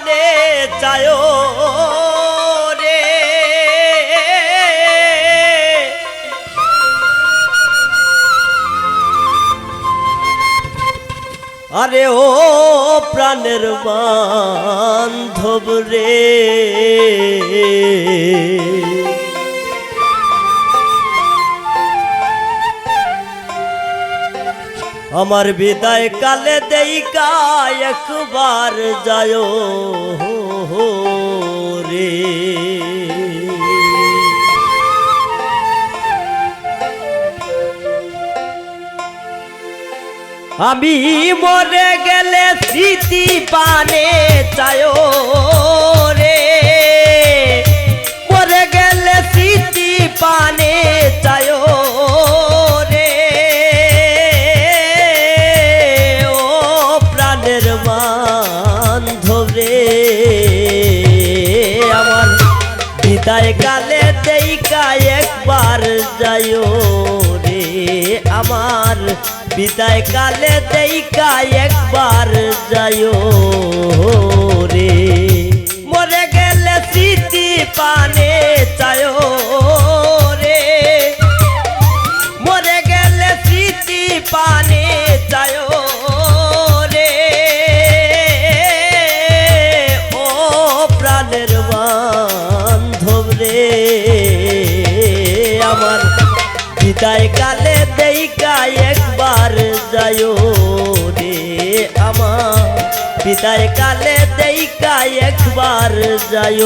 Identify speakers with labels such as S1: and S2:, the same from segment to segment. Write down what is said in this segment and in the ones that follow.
S1: পানে চায় রে। আরে ও প্রাণের বান্ধব রে। আমার বিদায় কালে দেইকা একবার যায় রে। আমি মরে গেলে স্মৃতি পানে চায় রে। রে, আমার বিদায় কালে দেইকা একবার যায় রে। মরে গেলে স্মৃতি পানে চায় রে। মরে গেলে স্মৃতি পানে বিদায় কালে গায় একবার যায় রে আমার বিদায় কালে দেইকা একবার যায়।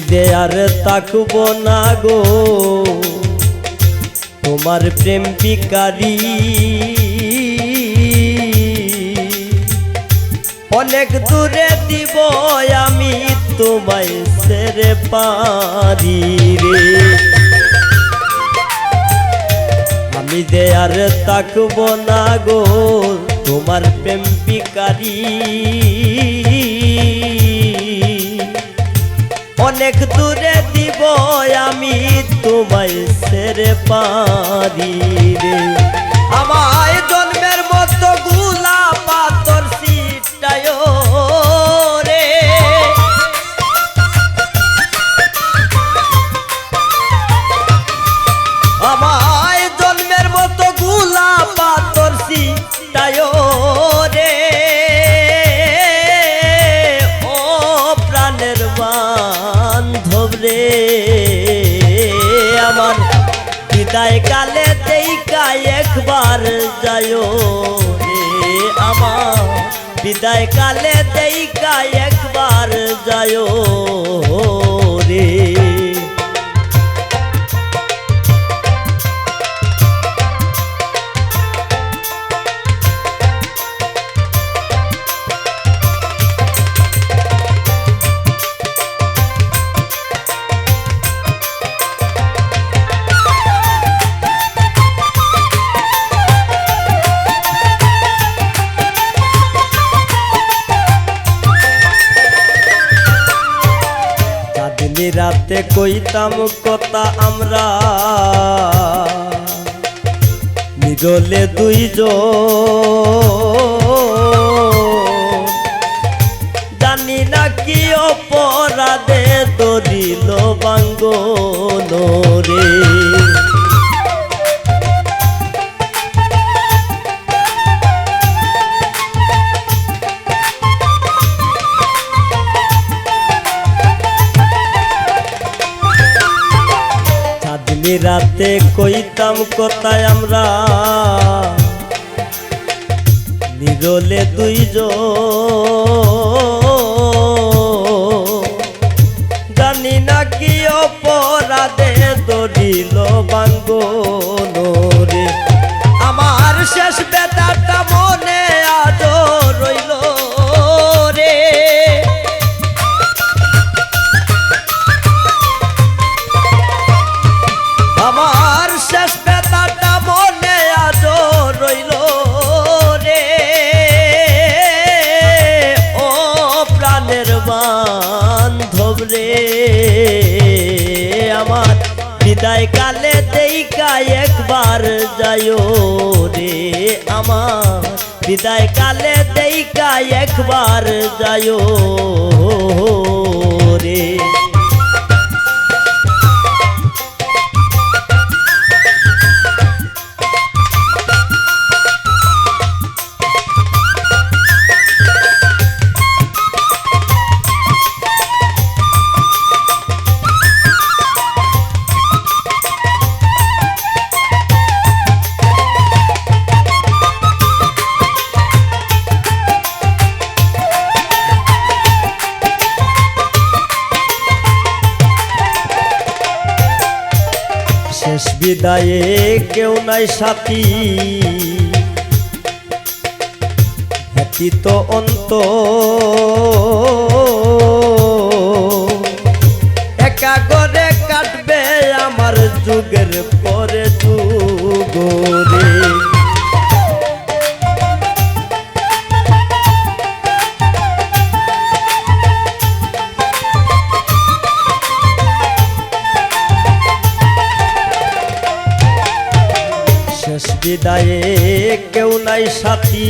S1: যে আর তাকব না গো। তোমার প্রেম বিকারি অনেক দূরে দিব আমি তোমায় সেরে পারি রে। আমি যে আর তাকব না গো, তোমার প্রেম বিকারি অনেক দূরে দিব আমি তোমায় সেরে পারি রে। আমায় বিদায় কালে দেইকা একবার যায় রে আমার। বিদায় কালে দেইকা একবার যায় চাঁদনি রাতে কইতাম কথা আমরা। নিরলে দুইজন রাতে কইতাম কথায় আমরা। নিরলে দুইজন বিদায় কালে দেই দেইকা একবার যায়ো রে আমার। বিদায় কালে দেই দেইকা একবার যায়ো রে। বিদায়ে কেউ নাই সাথী। তো অন্ত একা বিদায়ে কেউ নাই সাথী।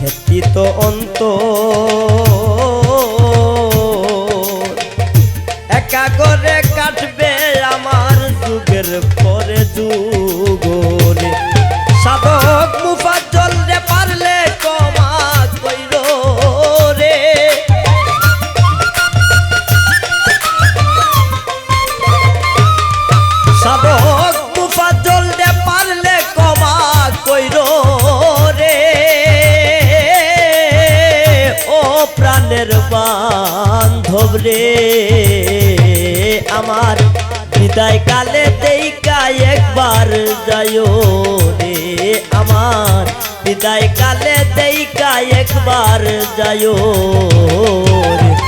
S1: ব্যতীত অন্ত প্রাণের বান্ধব রে। আমার বিদায় কালে দেইকা একবার যায় রে। আমার বিদায় কালে দেইকা একবার যায় রে।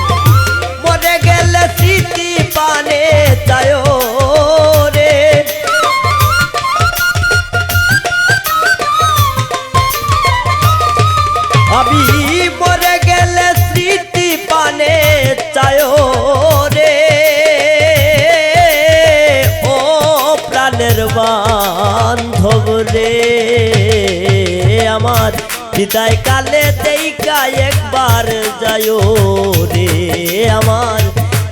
S1: রে। আমার বিদায় কালে দেইকা একবার যায় রে। আমার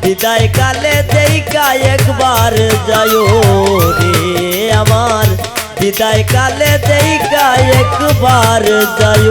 S1: বিদায় কালে দেইকা একবার যায় রে। আমার বিদায় কালে দেইকা একবার যায়